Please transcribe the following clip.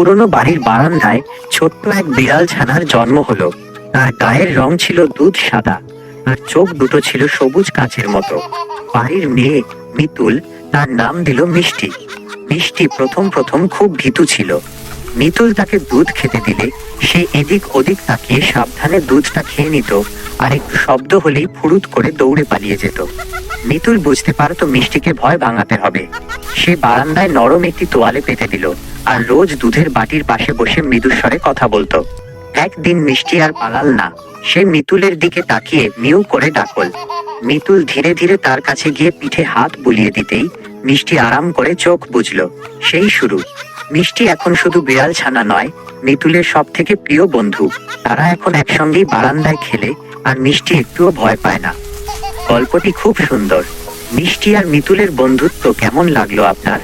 পুরনো বাড়ির বারান্দায় ছোট্ট এক বিড়াল ছানার জন্ম হলো। তার গায়ের রং ছিল দুধ সাদা তার চোখ দুটো ছিল সবুজ কাঁচের মতো। বাড়ির মেয়ে মিতুল তার নাম দিল মিষ্টি। মিষ্টি প্রথম প্রথম খুব ভীতু ছিল। মিতুল তাকে দুধ খেতে দিলে সে এদিক ওদিক তাকিয়ে সাবধানে দুধটা খেয়ে নিত আর একটু শব্দ হলেই ফুরুত করে দৌড়ে পালিয়ে যেত। মিতুল বুঝতে পারতো মিষ্টিকে ভয় ভাঙাতে হবে। সে বারান্দায় নরম একটি তোয়ালে পেতে দিল আর রোজ দুধের বাটির পাশে বসে মৃদুস্বরে কথা বলতো। একদিন মিষ্টি আর পালাল না, সে মিতুলের দিকে তাকিয়ে মিউ করে ডাকল। মিতুল ধীরে ধীরে তার কাছে গিয়ে পিঠে হাত বুলিয়ে দিতেই মিষ্টি আরাম করে চোখ বুঝলো সেই শুরু। মিষ্টি এখন শুধু বিড়াল ছানা নয় মিতুলের সব থেকে প্রিয় বন্ধু। তারা এখন একসঙ্গেই বারান্দায় খেলে, আর মিষ্টি একটুও ভয় পায় না। গল্পটি খুব সুন্দর। মিষ্টি আর মিতুলের বন্ধুত্ব কেমন লাগল আপনার?